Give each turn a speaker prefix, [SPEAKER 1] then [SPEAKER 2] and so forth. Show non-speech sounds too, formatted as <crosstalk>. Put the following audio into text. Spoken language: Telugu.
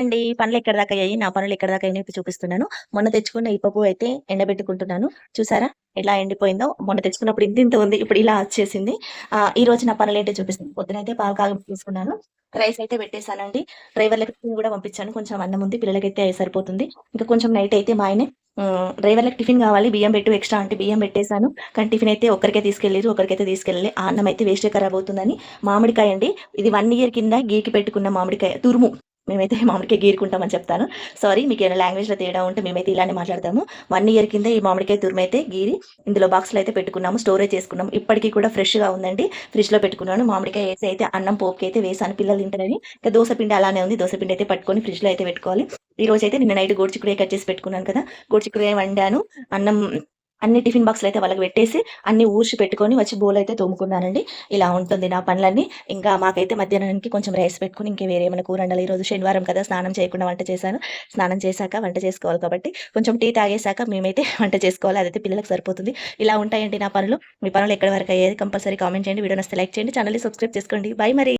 [SPEAKER 1] అండి. పనులు ఎక్కడ దాకా అయ్యాయి? నా పనులు ఎక్కడ దాకా అయినా చూపిస్తున్నాను. మొన్న తెచ్చుకున్న ఈ పప్పు అయితే ఎండబెట్టుకుంటున్నాను. చూసారా? ఎలా ఎండిపోయిందో మొన్న తెచ్చుకున్నప్పుడు ఇంత ఇంత ఉంది. ఇప్పుడు ఇలా వచ్చేసింది. ఆ ఈ రోజు నా పనులు ఏంటో చూపిస్తాను. పొద్దునైతే పాలు కాగం తీసుకున్నాను. రైస్ అయితే పెట్టేశానండి. డ్రైవర్లకి టిఫిన్ కూడా పంపించాను. కొంచెం అన్నం ఉంది. పిల్లలకైతే సరిపోతుంది. ఇంకా కొంచెం నైట్ అయితే మా ఆయనే డ్రైవర్లకు టిఫిన్ కావాలి. బియ్యం పెట్టు ఎక్స్ట్రా అంటే బియ్యం పెట్టేశాను. కానీ టిఫిన్ అయితే ఒక్కరికే తీసుకెళ్ళారు. ఒకరికైతే తీసుకెళ్ళాలి. ఆ అన్నం అయితే వేస్ట్ ఖరాబ్ అవుతుందని మామిడికాయ అండి ఇది వన్ ఇయర్ కింద గీకి పెట్టుకున్న మామిడికాయ తురుము. మేమైతే <laughs> మామిడికాయ గీరుకుంటామని చెప్తాను. సారీ మీకు ఏమైనా లాంగ్వేజ్లో తేడా ఉంటే మేమైతే ఇలానే మాట్లాడతాము. వన్ ఇయర్ కింద ఈ మామిడికాయ తురిమైతే గీరి ఇందులో బాక్స్లో అయితే పెట్టుకున్నాము స్టోరేజ్ చేసుకున్నాము. ఇప్పటికీ కూడా ఫ్రెష్గా ఉందండి. ఫ్రిడ్జ్లో పెట్టుకున్నాను. మామిడికాయ వేసి అయితే అన్నం పోపుకి అయితే వేసాను. పిల్లలు తింటారని. ఇంకా దోశపిండి అలానే ఉంది. దోశపిండి అయితే పట్టుకొని ఫ్రిడ్జ్లో అయితే పెట్టుకోవాలి. ఈ రోజు అయితే నిన్న నైట్ గోడ్చిక్కుడే కట్ చేసి పెట్టుకున్నాను కదా. గోడ్చిక్కుడే వండాను. అన్నం అన్ని టిఫిన్ బాక్స్లు అయితే వాళ్ళకి పెట్టేసి అన్ని ఊడ్చి పెట్టుకొని వచ్చి బోల్ అయితే తోముకున్నానండి. ఇలా ఉంటుంది నా పనులన్నీ. ఇంకా మాకైతే మధ్యాహ్నానికి కొంచెం రైస్ పెట్టుకుని ఇంకా వేరే ఏమైనా కూర వండాలి ఈరోజు శనివారం కదా స్నానం చేయకుండా వంట చేశాను. స్నానం చేశాక వంట చేసుకోవాలి కాబట్టి కొంచెం టీ తాగేశాక మేమైతే <laughs> వంట చేసుకోవాలి. అదైతే పిల్లలకు సరిపోతుంది. ఇలా ఉంటాయండి నా పనులు. మీ పనులు ఎక్కడి వరకు అయ్యేది కంపల్సరీ కామెంట్ చేయండి. వీడియో నస్తే లైక్ చేయండి. ఛానల్ని సబ్స్క్రైబ్ చేసుకోండి. బై మరి.